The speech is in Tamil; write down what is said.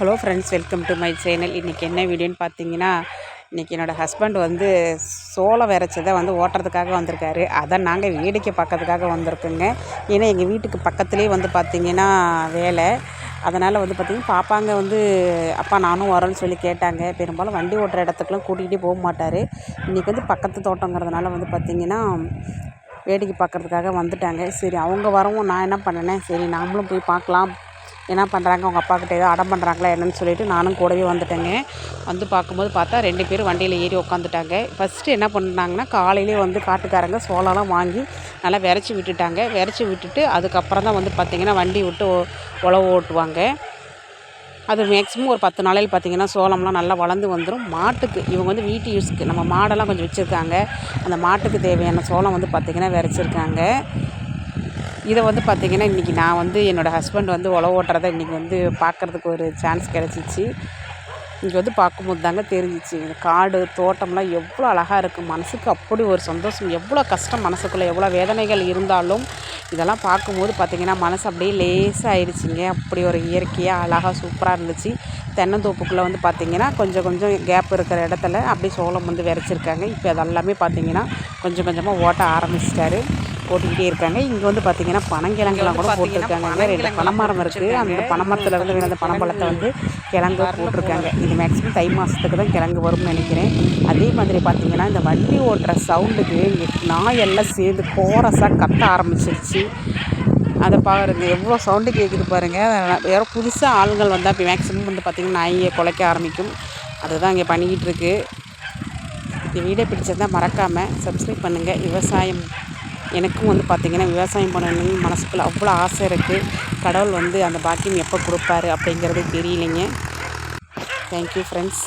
Hello friends welcome to my channel இன்றைக்கி என்ன வீடியோன்னு பார்த்தீங்கன்னா இன்றைக்கி என்னோடய ஹஸ்பண்ட் வந்து சோளம் விரைச்சதை வந்து ஓட்டுறதுக்காக வந்திருக்காரு. அதை நாங்கள் வேடிக்கை பார்க்கறதுக்காக வந்திருக்கோங்க. ஏன்னா எங்கள் வீட்டுக்கு பக்கத்துலேயே வந்து பார்த்திங்கன்னா வேலை. அதனால் வந்து பார்த்திங்கன்னா பாப்பாங்க வந்து அப்பா நானும் வரேன்னு சொல்லி கேட்டாங்க. பெரும்பாலும் வண்டி ஓட்டுற இடத்துக்குலாம் கூட்டிகிட்டே போக மாட்டார். இன்றைக்கி வந்து பக்கத்து தோட்டங்கிறதுனால வந்து பார்த்திங்கன்னா வேடிக்கை பார்க்கறதுக்காக வந்துட்டாங்க. சரி அவங்க வரவும் நான் என்ன பண்ணினேன்? சரி நாமளும் போய் பார்க்கலாம். என்ன பண்ணுறாங்க அவங்க அப்பாக்கிட்ட ஏதோ அடம் பண்ணுறாங்களா என்னன்னு சொல்லிட்டு நானும் கூடவே வந்துட்டேங்க. வந்து பார்க்கும்போது பார்த்தா ரெண்டு பேரும் வண்டியில் ஏறி உட்காந்துட்டாங்க ஃபஸ்ட்டு என்ன பண்ணாங்கன்னா காலையிலே வந்து காட்டுக்காரங்க சோளம்லாம் வாங்கி நல்லா விரைச்சி விட்டுட்டாங்க. விரைச்சி விட்டுட்டு அதுக்கப்புறம் தான் வந்து பார்த்திங்கன்னா வண்டி விட்டு உழவு ஓட்டுவாங்க. அது மேக்ஸிமம் ஒரு பத்து நாளையில் பார்த்திங்கன்னா சோளம்லாம் நல்லா வளர்ந்து வந்துடும் மாட்டுக்கு இவங்க வந்து வீட்டு யூஸ்க்கு நம்ம மாடெல்லாம் கொஞ்சம் வச்சுருக்காங்க. அந்த மாட்டுக்கு தேவையான சோளம் வந்து பார்த்திங்கன்னா விரைச்சிருக்காங்க. இதை வந்து பார்த்திங்கன்னா இன்றைக்கி நான் வந்து என்னோடய ஹஸ்பண்ட் வந்து உழவு ஓட்டுறதை இன்றைக்கி வந்து பார்க்குறதுக்கு ஒரு சான்ஸ் கிடச்சிச்சு. இங்கே வந்து பார்க்கும்போது தாங்க தெரிஞ்சிச்சு. இந்த காடு தோட்டம்லாம் எவ்வளோ அழகாக இருக்குது மனசுக்கு அப்படி ஒரு சந்தோஷம். எவ்வளோ கஷ்டம் மனசுக்குள்ளே எவ்வளோ வேதனைகள் இருந்தாலும் இதெல்லாம் பார்க்கும்போது பார்த்திங்கன்னா மனசு அப்படியே லேசாகிடுச்சிங்க அப்படி ஒரு இயற்கையாக அழகாக சூப்பராக இருந்துச்சு. தென்னந்தோப்புக்குள்ளே வந்து பார்த்திங்கன்னா கொஞ்சம் கொஞ்சம் கேப் இருக்கிற இடத்துல அப்படியே சோளம் வந்து விரைச்சிருக்காங்க. இப்போ அதெல்லாமே பார்த்திங்கன்னா கொஞ்சம் கொஞ்சமாக ஓட்ட ஆரம்பிச்சிட்டாரு. போட்டுக்கிட்டே இருக்காங்க. இங்கே வந்து பார்த்தீங்கன்னா பனங்கிழங்குலாம் கூட போட்டிருக்காங்க. ரெண்டு பனைமரம் இருக்குது அந்த பனைமரத்துல இருந்து விழுந்த பனம்பழத்தை வந்து கிழங்கு போட்டிருக்காங்க. இது மேக்ஸிமம் தை மாதத்துக்கு தான் கிழங்கு வரும்னு நினைக்கிறேன். அதே மாதிரி பார்த்தீங்கன்னா இந்த வண்டி ஓட்டுற சவுண்டுக்கு இங்கே நாயெல்லாம் சேர்ந்து கோரஸாக கத்த ஆரம்பிச்சிருச்சு. அதை பாருங்க எவ்வளோ சவுண்டு கேட்குது பாருங்கள் வேறு புதுசாக ஆளுங்கள் வந்தால் இப்போ மேக்ஸிமம் வந்து பார்த்திங்கன்னா நாயை குலைக்க ஆரம்பிக்கும். அதுதான் இங்கே பண்ணிக்கிட்டு இருக்கு. இந்த வீடியோ பிடிச்சிருந்தா மறக்காமல் சப்ஸ்கிரைப் பண்ணுங்கள் விவசாயம் எனக்கும் வந்து பார்த்திங்கன்னா விவசாயம் பண்ணணும்னு மனசுக்குள்ள அவ்வளோ ஆசை இருக்குது கடவுள் வந்து அந்த பாக்கியம் எப்போ கொடுப்பாரு அப்படிங்கிறது தெரியலைங்க. Thank you friends